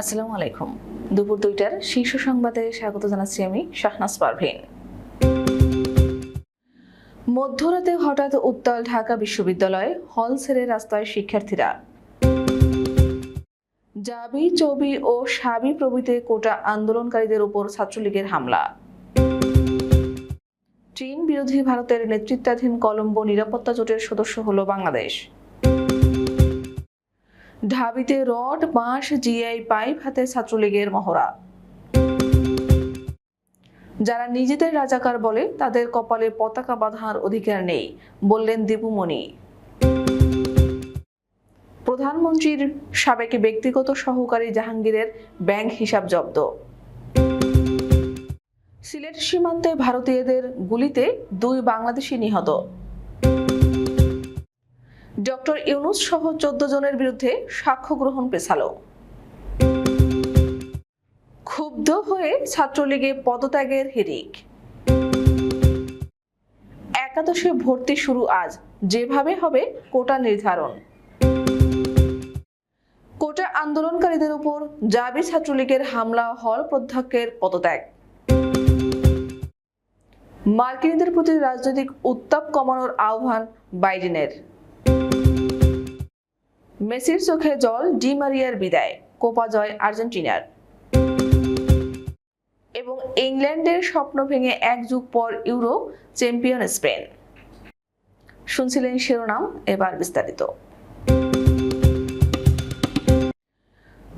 আসসালামু আলাইকুম। দুপুর দুইটার শীর্ষ সংবাদে স্বাগত জানাচ্ছি আমি শাহনাজ পারভিন। মধ্যরাতে হঠাৎ উত্তাল ঢাকা বিশ্ববিদ্যালয় হল ছেড়ে রাস্তায় শিক্ষার্থীরা। জাবি, চবি ও সাবি প্রভৃতি কোটা আন্দোলনকারীদের উপর ছাত্রলীগের হামলা। চীন বিরোধী ভারতের নেতৃত্বাধীন কলম্বো নিরাপত্তা জোটের সদস্য হল বাংলাদেশ। ঢাবিতে রড, বাঁশ, জিআই পাইপ হাতে ছাত্রলীগের মহড়া। যারা নিজেদের রাজাকার বলে, তাদের কপালে পতাকা বাঁধার অধিকার নেই, বললেন দীপুমণি। প্রধানমন্ত্রীর সাবেক ব্যক্তিগত সহকারী জাহাঙ্গীরের ব্যাংক হিসাব জব্দ। সিলেট সীমান্তে ভারতীয়দের গুলিতে দুই বাংলাদেশি নিহত। ডক্টর ইউনুস সহ চোদ্দ জনের বিরুদ্ধে সাক্ষ্য গ্রহণ পেছালো। ক্ষুব্ধ হয়ে ছাত্রলীগে পদত্যাগের হিরিক। একাদশে ভর্তি শুরু আজ। যেভাবে হবে কোটা নির্ধারণ। কোটা আন্দোলনকারীদের উপর জাবি ছাত্রলীগের হামলা, হল প্রধ্যক্ষের পদত্যাগ। মার্কিনীদের প্রতি রাজনৈতিক উত্তাপ কমানোর আহ্বান বাইডেনের। মেসির চোখে জল, ডি মারিয়ার বিদায়, কোপা জয় আর্জেন্টিনার। এবং ইংল্যান্ডের স্বপ্ন ভেঙে এক যুগ পর ইউরোপ চ্যাম্পিয়ন স্পেন। শুনছিলেন শিরোনাম, এবার বিস্তারিত।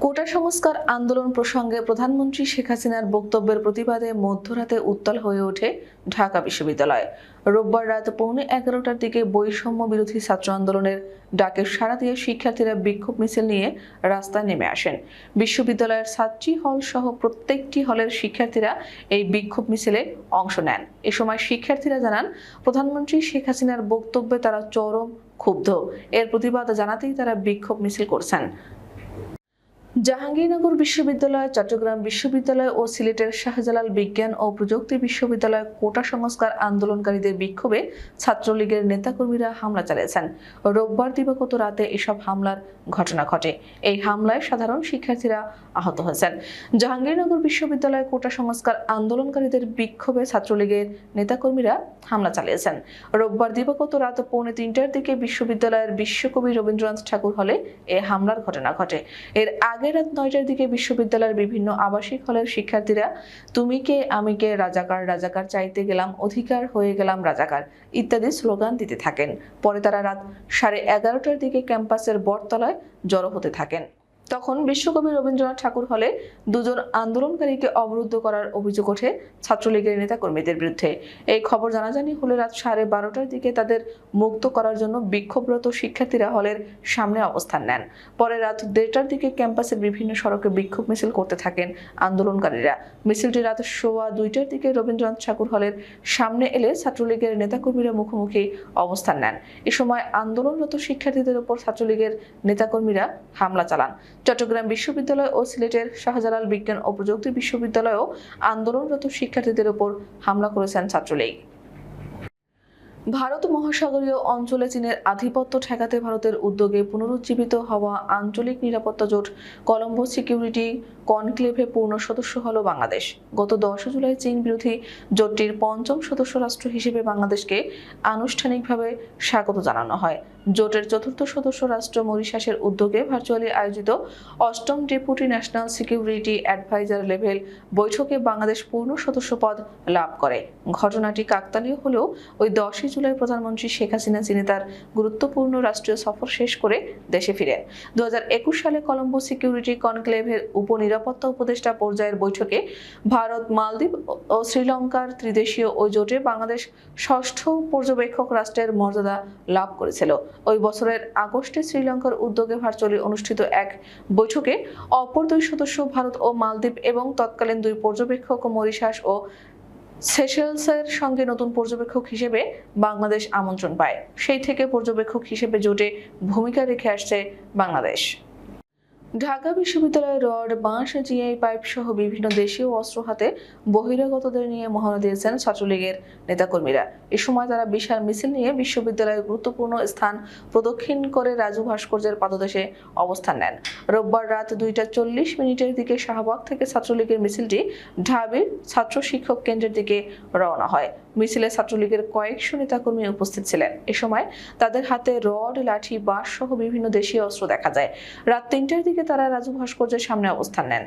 কোটা সংস্কার আন্দোলন প্রসঙ্গে প্রধানমন্ত্রী শেখ হাসিনার বক্তব্যের প্রতিবাদে মধ্যরাতে উত্তাল হয়ে ওঠে ঢাকা বিশ্ববিদ্যালয়। রোববার রাত পৌনে এগারোটার দিকে বৈষম্য বিরোধী ছাত্র আন্দোলনের ডাকে সাড়া দিয়ে শিক্ষার্থীরা বিক্ষোভ মিছিল নিয়ে রাস্তায় নেমে আসেন। বিশ্ববিদ্যালয়ের ছাত্রী হল সহ প্রত্যেকটি হলের শিক্ষার্থীরা এই বিক্ষোভ মিছিলে অংশ নেন। এ সময় শিক্ষার্থীরা জানান, প্রধানমন্ত্রী শেখ হাসিনার বক্তব্যে তারা চরম ক্ষুব্ধ। এর প্রতিবাদ জানাতেই তারা বিক্ষোভ মিছিল করছেন। জাহাঙ্গীরনগর বিশ্ববিদ্যালয়, চট্টগ্রাম বিশ্ববিদ্যালয় ও সিলেটের শাহজালাল বিজ্ঞান ও প্রযুক্তি বিশ্ববিদ্যালয় কোটা সংস্কার আন্দোলনকারীদের বিক্ষোভে ছাত্রলীগের নেতাকর্মীরা হামলা চালিয়েছেন। রোববার দিবাগত রাতে এসব হামলার ঘটনা ঘটে। এই হামলায় সাধারণ শিক্ষার্থীরা আহত হয়েছেন। জাহাঙ্গীরনগর বিশ্ববিদ্যালয় কোটা সংস্কার আন্দোলনকারীদের বিক্ষোভে ছাত্রলীগের নেতাকর্মীরা হামলা চালিয়েছেন। রোববার দিবাগত রাত পৌনে তিনটার দিকে বিশ্ববিদ্যালয়ের বিশ্বকবি রবীন্দ্রনাথ ঠাকুর হলে এ হামলার ঘটনা ঘটে। এর আগে রাত নয়টার দিকে বিশ্ববিদ্যালয়ের বিভিন্ন আবাসিক হলের শিক্ষার্থীরা তুমি কে আমি কে রাজাকার রাজাকার চাইতে গেলাম, অধিকার হয়ে গেলাম রাজাকার ইত্যাদি স্লোগান দিতে থাকেন। পরে তারা রাত সাড়ে এগারোটার দিকে ক্যাম্পাসের বটতলায় জড়ো হতে থাকেন। তখন বিশ্বকবি রবীন্দ্রনাথ ঠাকুর হলে দুজন আন্দোলনকারীকে অবরুদ্ধ করার অভিযোগ ওঠে ছাত্রলীগের নেতাকর্মীদের বিরুদ্ধে। এই খবর জানাজানি হলে রাত সাড়ে বারোটার দিকে তাদের মুক্ত করার জন্য বিক্ষোভরত শিক্ষার্থীরা হলের সামনে অবস্থান নেন। পরে রাত দেড়টার দিকে ক্যাম্পাসের বিভিন্ন সড়কে বিক্ষোভ মিছিল করতে থাকেন আন্দোলনকারীরা। মিছিলটি রাত সোয়া দুইটার দিকে রবীন্দ্রনাথ ঠাকুর হলের সামনে এলে ছাত্রলীগের নেতাকর্মীরা মুখোমুখি অবস্থান নেন। এ সময় আন্দোলনরত শিক্ষার্থীদের উপর ছাত্রলীগের নেতাকর্মীরা হামলা চালান। চট্টগ্রাম বিশ্ববিদ্যালয় ও সিলেটের শাহজালাল বিজ্ঞান ও প্রযুক্তি বিশ্ববিদ্যালয়েও আন্দোলনরত শিক্ষার্থীদের উপর হামলা করেছেন ছাত্রলীগ। ভারত মহাসাগরীয় অঞ্চলে চীনের আধিপত্য ঠেকাতে ভারতের উদ্যোগে পুনরুজ্জীবিত হওয়া আঞ্চলিক নিরাপত্তা জোট কলম্বো সিকিউরিটি কনক্লেভে পূর্ণ সদস্য হল বাংলাদেশ। গত দশ জুলাই চীন বিরোধী জোটটির পঞ্চম সদস্য রাষ্ট্র হিসেবে বাংলাদেশকে আনুষ্ঠানিকভাবে স্বাগত জানানো হয়। জোটের চতুর্থ সদস্য রাষ্ট্র মরিশাসের উদ্যোগে ভার্চুয়ালি আয়োজিত অষ্টম deputy national security adviser level বৈঠকে বাংলাদেশ পূর্ণ সদস্য পদ লাভ করে। ঘটনাটি কাকতালীয় হলেও ওই দশই জুলাই প্রধানমন্ত্রী শেখ হাসিনা চীনে তার গুরুত্বপূর্ণ রাষ্ট্রীয় সফর শেষ করে দেশে ফিরেন। দু সালে কলম্বো সিকিউরিটি কনক্লেভের উপনিরাপত্তা উপদেষ্টা পর্যায়ের বৈঠকে ভারত, মালদ্বীপ ও শ্রীলঙ্কার ত্রিদেশীয় ওই জোটে বাংলাদেশ ষষ্ঠ পর্যবেক্ষক রাষ্ট্রের মর্যাদা লাভ করেছিল। ওই বছরের আগস্টে শ্রীলঙ্কার উদ্যোগে ভার্চুয়ালি অনুষ্ঠিত এক বৈঠকে অপর দুই সদস্য ভারত ও মালদ্বীপ এবং তৎকালীন দুই পর্যবেক্ষক মরিশাস ও সেশেলসের সঙ্গে নতুন পর্যবেক্ষক হিসেবে বাংলাদেশ আমন্ত্রণ পায়। সেই থেকে পর্যবেক্ষক হিসেবে জোটে ভূমিকা রেখে আসছে বাংলাদেশ। ঢাকা বিশ্ববিদ্যালয়ের রড, বাঁশ, জিআই পাইপ সহ বিভিন্ন দেশীয় অস্ত্র হাতে বহিরাগতদের নিয়ে মহড়া দিয়েছেন ছাত্রলীগের নেতাকর্মীরা। এ সময় তারা বিশাল মিছিল নিয়ে বিশ্ববিদ্যালয়ের গুরুত্বপূর্ণ স্থান প্রদক্ষিণ করে রাজু ভাস্কর্যের পাদদেশে অবস্থান নেন। রোববার রাত দুইটা চল্লিশ মিনিটের দিকে শাহবাগ থেকে ছাত্রলীগের মিছিলটি ঢাবির ছাত্র শিক্ষক কেন্দ্রের দিকে রওনা হয়। মিছিলে ছাত্রলীগের কয়েকশো নেতাকর্মী উপস্থিত ছিলেন। এ সময় তাদের হাতে রড, লাঠি বাঁশ সহ বিভিন্ন দেশীয় অস্ত্র দেখা যায়। রাত তিনটার দিকে তারা রাজু ভাস্কর্যের সামনে অবস্থান নেন।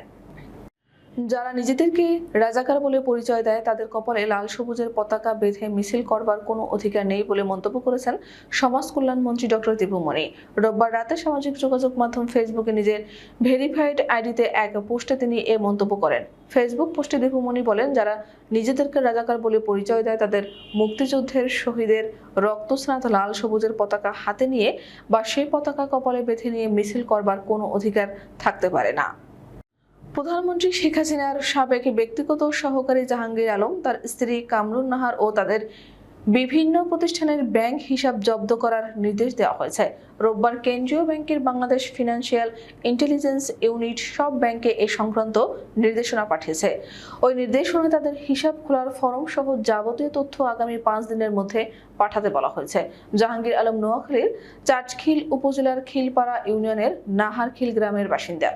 যারা নিজেদেরকে রাজাকার বলে পরিচয় দেয়, তাদের কপালে লাল সবুজের পতাকা বেঁধে মিছিল করবার কোনো অধিকার নেই বলে মন্তব্য করেছেন সমাজ কল্যাণ মন্ত্রী ডক্টর দীপুমণি। রোববার রাতে সামাজিক যোগাযোগ মাধ্যম ফেসবুকে নিজের ভেরিফাইড আইডিতে এক পোস্টে তিনি এ মন্তব্য করেন। ফেসবুক পোস্টে দীপুমণি বলেন, যারা নিজেদেরকে রাজাকার বলে পরিচয় দেয়, তাদের মুক্তিযুদ্ধের শহীদের রক্তস্নাত লাল সবুজের পতাকা হাতে নিয়ে বা সেই পতাকা কপালে বেঁধে নিয়ে মিছিল করবার কোনো অধিকার থাকতে পারে না। প্রধানমন্ত্রী শেখ হাসিনার সাবেক ব্যক্তিগত সহকারী জাহাঙ্গীর আলম, তার স্ত্রী কামরুন নাহার ও তাদের বিভিন্ন প্রতিষ্ঠানের ব্যাংক হিসাব জব্দ করার নির্দেশ দেওয়া হয়েছে। রোববার কেন্দ্রীয় ব্যাংকের বাংলাদেশ ফিনান্সিয়াল ইন্টেলিজেন্স ইউনিট সব ব্যাংকে এ সংক্রান্ত নির্দেশনা পাঠিয়েছে। ওই নির্দেশনায় তাদের হিসাব খোলার ফরম সহ যাবতীয় তথ্য আগামী পাঁচ দিনের মধ্যে পাঠাতে বলা হয়েছে। জাহাঙ্গীর আলম নোয়াখালীর চাটখিল উপজেলার খিলপাড়া ইউনিয়নের নাহারখিল গ্রামের বাসিন্দা।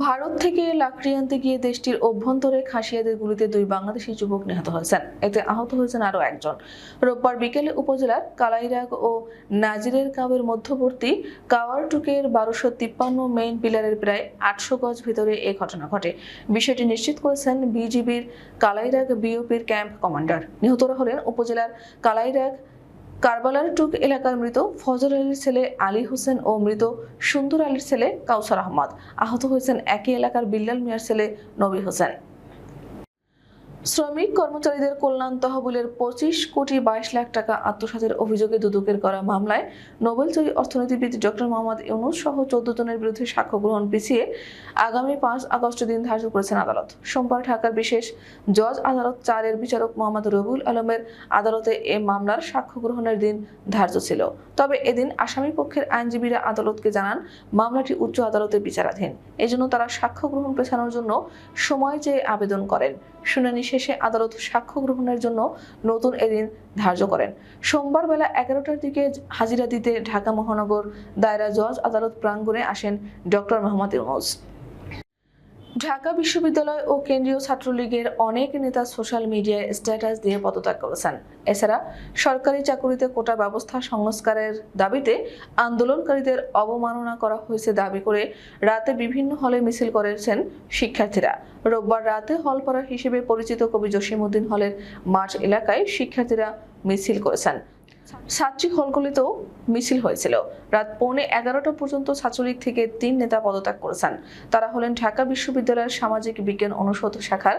ভারত থেকে লাকড়ি আনতে গিয়ে দেশটির অভ্যন্তরে খাসিয়াদের গুলিতে দুই বাংলাদেশি যুবক নিহত হয়েছেন। এতে আহত হয়েছেন আরও একজন। রোববার বিকেলে উপজেলার কালাইরাগ ও নাজিরের কাবের মধ্যবর্তী কাওয়ারটুকের বারোশো তিপ্পান্ন মেইন পিলারের প্রায় আটশো গজ ভিতরে এ ঘটনা ঘটে। বিষয়টি নিশ্চিত করেছেন বিজিবির কালাইরাগ বিওপির ক্যাম্প কমান্ডার। নিহতরা হলেন উপজেলার কালাইরাগ কারবালার টুক এলাকার মৃত ফজর আলীর ছেলে আলী হোসেন ও মৃত সুন্দর আলীর ছেলে কাউসার আহমদ। আহত হয়েছেন একই এলাকার বিল্লাল মিয়ার ছেলে নবী হোসেন। শ্রমিক কর্মচারীদের কল্যাণ তহবিলের পঁচিশ কোটি বাইশ লাখ টাকা আত্মসাতের অভিযোগে দুদকের করা মামলায় নোবেলজয়ী অর্থনীতিবিদ ডক্টর মোহাম্মদ ইউনুস সহ চোদ্দ জনের বিরুদ্ধে সাক্ষ্য গ্রহণ পিছিয়ে আগামী পাঁচ আগস্ট দিন ধার্য করেছেন আদালত। সোমবার ঢাকার বিশেষ জজ আদালত চারের বিচারক মোহাম্মদ রবুল আলমের আদালতে এ মামলার সাক্ষ্য গ্রহণের দিন ধার্য ছিল। তবে এদিন আসামি পক্ষের আইনজীবীরা আদালতকে জানান, মামলাটি উচ্চ আদালতে বিচারাধীন। এজন্য তারা সাক্ষ্য গ্রহণ পেছানোর জন্য সময় চেয়ে আবেদন করেন। শুনানি শেষে আদালত সাক্ষ্য গ্রহণের জন্য নতুন এদিন ধার্য করেন। সোমবার বেলা এগারোটার দিকে হাজিরা দিতে ঢাকা মহানগর দায়রা জজ আদালত প্রাঙ্গণে আসেন ডক্টর মোহাম্মদ ইউনুস। ঢাকা বিশ্ববিদ্যালয় ও কেন্দ্রীয় ছাত্রলীগের অনেক নেতা সোশ্যাল মিডিয়ায় স্ট্যাটাস দিয়ে পদত্যাগ করেছেন। এছাড়া সরকারি চাকুরিতে কোটা ব্যবস্থা সংস্কারের দাবিতে আন্দোলনকারীদের অবমাননা করা হয়েছে দাবি করে রাতে বিভিন্ন হলে মিছিল করেছেন শিক্ষার্থীরা। রোববার রাতে হলপাড়া হিসেবে পরিচিত কবি জসিমউদ্দিন হলের মাঠ এলাকায় শিক্ষার্থীরা মিছিল করেছেন। ছাত্রী হলগুলিতেও মিছিল হয়েছিল। রাত পৌনে এগারোটা পর্যন্ত ছাত্রলীগ থেকে তিন নেতা পদত্যাগ করেছেন। তারা হলেন ঢাকা বিশ্ববিদ্যালয়ের সামাজিক বিজ্ঞান অনুষদ শাখার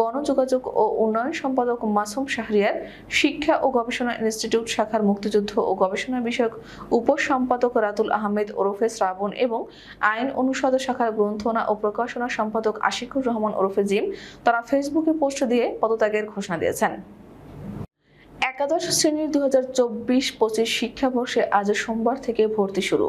গণযোগাযোগ ও উন্নয়ন সম্পাদক মাসুম শাহরিয়ার, শিক্ষা ও গবেষণা ইনস্টিটিউট শাখার মুক্তিযুদ্ধ ও গবেষণা বিষয়ক উপসম্পাদক রাতুল আহমেদ ওরফে শ্রাবণ এবং আইন অনুষদ শাখার গ্রন্থনা ও প্রকাশনা সম্পাদক আশিকুর রহমান ওরফে জিম তারা ফেসবুকে পোস্ট দিয়ে পদত্যাগের ঘোষণা দিয়েছেন। একাদশ শ্রেণির দু হাজার চব্বিশ পঁচিশ শিক্ষাবর্ষে আজ সোমবার থেকে ভর্তি শুরু।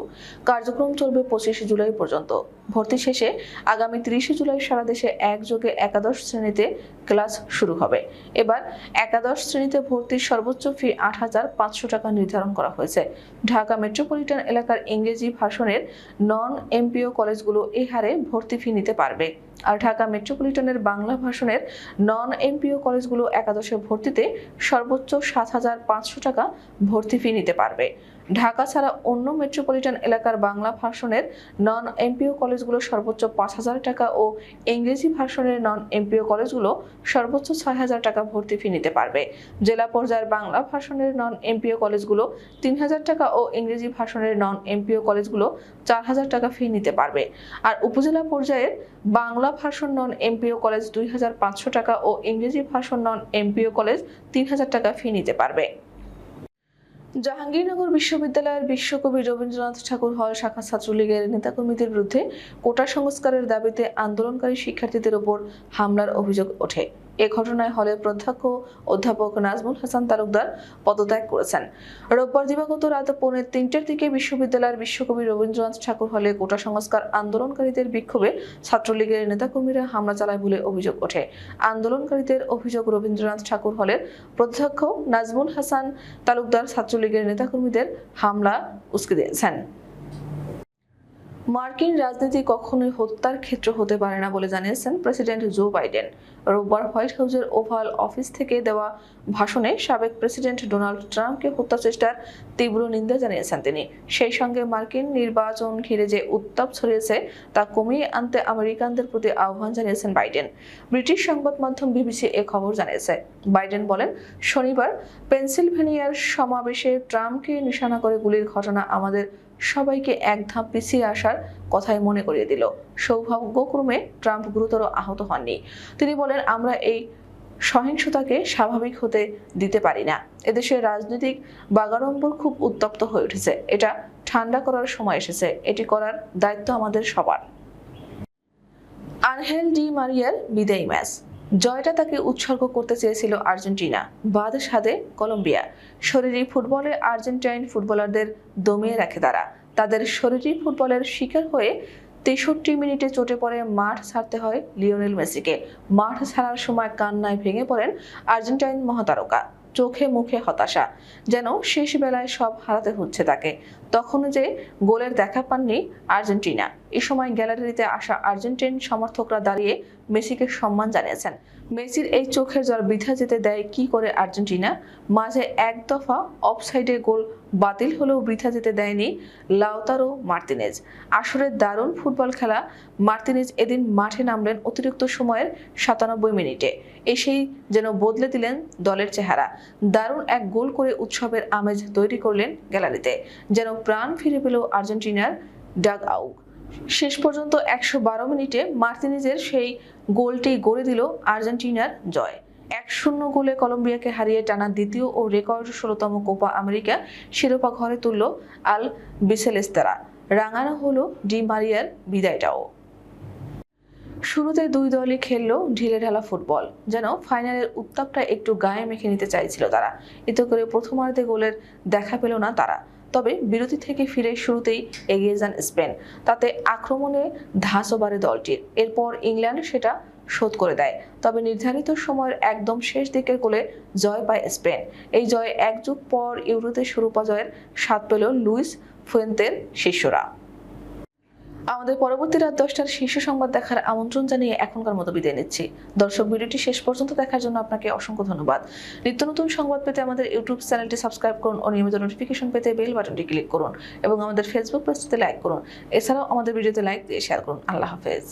কার্যক্রম চলবে পঁচিশে জুলাই পর্যন্ত। ভর্তি শেষে আগামী তিরিশে জুলাই সারা দেশে একযোগে একাদশ শ্রেণীতে ক্লাস শুরু হবে। এবার একাদশ শ্রেণীতে ভর্তির সর্বোচ্চ ফি আট হাজার পাঁচশো টাকা নির্ধারণ করা হয়েছে। ঢাকা মেট্রোপলিটন এলাকার ইংরেজি ভাষণের নন এমপিও কলেজগুলো এ হারে ভর্তি ফি নিতে পারবে। আর ঢাকা মেট্রোপলিটনের বাংলা ভাষণের নন এমপিও কলেজগুলো একাদশে ভর্তিতে সর্বোচ্চ সাত হাজার পাঁচশো টাকা ভর্তি ফি নিতে পারবে। ঢাকা ছাড়া অন্য মেট্রোপলিটন এলাকার বাংলা ভাষণের নন এমপিও কলেজগুলো সর্বোচ্চ পাঁচ হাজার টাকা ও ইংরেজি ভাষণের নন এমপিও কলেজগুলো সর্বোচ্চ ছয় হাজার টাকা ভর্তি ফি নিতে পারবে। জেলা পর্যায়ের বাংলা ভাষণের নন এমপিও কলেজগুলো তিন হাজার টাকা ও ইংরেজি ভাষণের নন এমপিও কলেজগুলো চার হাজার টাকা ফি নিতে পারবে। আর উপজেলা পর্যায়ের বাংলা ভাষণ নন এমপিও কলেজ দুই হাজার পাঁচশো টাকা ও ইংরেজি ভাষণ নন এমপিও কলেজ তিন হাজার টাকা ফি নিতে পারবে। জাহাঙ্গীরনগর বিশ্ববিদ্যালয়ের বিশ্বকবি রবীন্দ্রনাথ ঠাকুর হল শাখা ছাত্রলীগের নেতাকর্মীদের বিরুদ্ধে কোটা সংস্কারের দাবিতে আন্দোলনকারী শিক্ষার্থীদের ওপর হামলার অভিযোগ ওঠে। এ ঘটনায় হলের প্রধ্যক্ষ অধ্যাপক নাজমুল হাসান তালুকদার পদত্যাগ করেছেন। রোববার দিবাগত রাত পৌনে তিনটের দিকে বিশ্ববিদ্যালয়ের বিশ্বকবি রবীন্দ্রনাথ ঠাকুর হলে কোটা সংস্কার আন্দোলনকারীদের বিক্ষোভে ছাত্রলীগের নেতাকর্মীরা হামলা চালায় বলে অভিযোগ ওঠে। আন্দোলনকারীদের অভিযোগ রবীন্দ্রনাথ ঠাকুর হলের প্রত্যক্ষ নাজমুল হাসান তালুকদার ছাত্রলীগের নেতাকর্মীদের হামলা উস্কে দিয়েছেন। মার্কিন রাজনীতি কখনোই হত্যার ক্ষেত্র হতে পারে না বলে জানিয়েছেন প্রেসিডেন্ট জো বাইডেন। রোববার হোয়াইট হাউসের ওভাল অফিস থেকে দেওয়া ভাষণে সাবেক প্রেসিডেন্ট ডোনাল্ড ট্রাম্পকে হত্যা চেষ্টার তীব্র নিন্দা জানিয়েছেন তিনি। সেই সঙ্গে মার্কিন নির্বাচন ঘিরে যে উত্তাপ ছড়িয়েছে, তা কমিয়ে আনতে আমেরিকানদের প্রতি আহ্বান জানিয়েছেন বাইডেন। ব্রিটিশ সংবাদ মাধ্যম বিবিসি এ খবর জানিয়েছে। বাইডেন বলেন, শনিবার পেনসিলভেনিয়ার সমাবেশে ট্রাম্পকে নিশানা করে গুলির ঘটনা আমাদের সবাইকে এক ধাপ পিছিয়ে আসার কথাই মনে করিয়ে দিল। সৌভাগ্যক্রমে ট্রাম্প গুরুতর আহত হননি। তিনি বলেন, আমরা এই সহিংসতাকে স্বাভাবিক হতে দিতে পারি না। এদেশের রাজনৈতিক বাগাড়ম্বর খুব উত্তপ্ত হয়ে উঠেছে। এটা ঠান্ডা করার সময় এসেছে। এটি করার দায়িত্ব আমাদের সবার। আনহেল ডি মারিয়ার বিদায়ী ম্যাচ। জয়টা তাকে উৎসর্গ করতে চেয়েছিল আর্জেন্টিনা। বাদ সাদে কলম্বিয়া। শরীরী ফুটবলে আর্জেন্টাইন ফুটবলারদের দমিয়ে রাখে তারা। তাদের শরীরী ফুটবলের শিকার হয়ে তেষট্টি মিনিটে চটে পড়ে মাঠ ছাড়তে হয় লিওনেল মেসিকে। মাঠ ছাড়ার সময় কান্নায় ভেঙে পড়েন আর্জেন্টাইন মহাতারকা। চোখে মুখে হতাশা। যেন শেষ বেলায় সব হারাতে হচ্ছে তাকে। তখনও যে গোলের দেখা পাননি আর্জেন্টিনা। এ সময় গ্যালারিতে আসা আর্জেন্টিন সমর্থকরা দাঁড়িয়ে মেসিকে সম্মান জানিয়েছেন। মেসির এই চোখের জল বৃথা যেতে দেয় কি করে আর্জেন্টিনা? মাঝে এক দফা অফসাইডে গোল বাতিল হলেও বৃথা যেতে দেয়নি লাউতারো মার্তিনেজ। আসরের দারুণ ফুটবল খেলা, মার্তিনেজ এদিন মাঠে নামলেন অতিরিক্ত সময়ের সাতানব্বই মিনিটে। এসেই যেন বদলে দিলেন দলের চেহারা। দারুণ এক গোল করে উৎসবের আমেজ তৈরি করলেন গ্যালারিতে। যেন প্রাণ ফিরে পেল আর্জেন্টিনার ডাগ আউক শেষ পর্যন্ত একশো বারো মিনিটে মার্তিনিজের সেই গোলটি গড়ে দিল আর্জেন্টিনার জয়। এক শূন্য গোলে কলম্বিয়াকে হারিয়ে টানা দ্বিতীয় ও রেকর্ড ষোলোতম কোপা আমেরিকা শিরোপা ঘরে তুলল আল বিসেলেস্তারা। রাঙানো হলো ডি মারিয়ার বিদায়টাও। শুরুতে দুই দলই খেললো ঢিলে ঢালা ফুটবল, যেন ফাইনালের উত্তাপটা একটু গায়ে মেখে নিতে চাইছিল তারা। এতে করে প্রথমার্ধে গোলের দেখা পেল না তারা। তবে বিরতি থেকে ফিরে শুরুতেই এগিয়ে যান স্পেন। তাতে আক্রমণে ধাঁচও বাড়ে দলটির। এরপর ইংল্যান্ড সেটা শোধ করে দেয়। তবে নির্ধারিত সময়ের একদম শেষ দিকের কোলে জয় পায় স্পেন। এই জয়ে এক যুগ পর ইউরোতে শিরোপা জয়ের স্বাদ পেল লুইস ফুয়েন্তের শিষ্যরা। আমাদের পরবর্তী রাত দশটার শীর্ষ সংবাদ দেখার আমন্ত্রণ জানিয়ে এখনকার মতো বিদায় নিচ্ছি। দর্শক ভিডিওটি শেষ পর্যন্ত দেখার জন্য আপনাকে অসংখ্য ধন্যবাদ। নিত্য নতুন সংবাদ পেতে আমাদের ইউটিউব চ্যানেলটি সাবস্ক্রাইব করুন ও নিয়মিত নোটিফিকেশন পেতে বেল বাটনটি ক্লিক করুন এবং আমাদের ফেসবুক পেজটিতে লাইক করুন। এছাড়াও আমাদের ভিডিওতে লাইক দিয়ে শেয়ার করুন। আল্লাহ হাফেজ।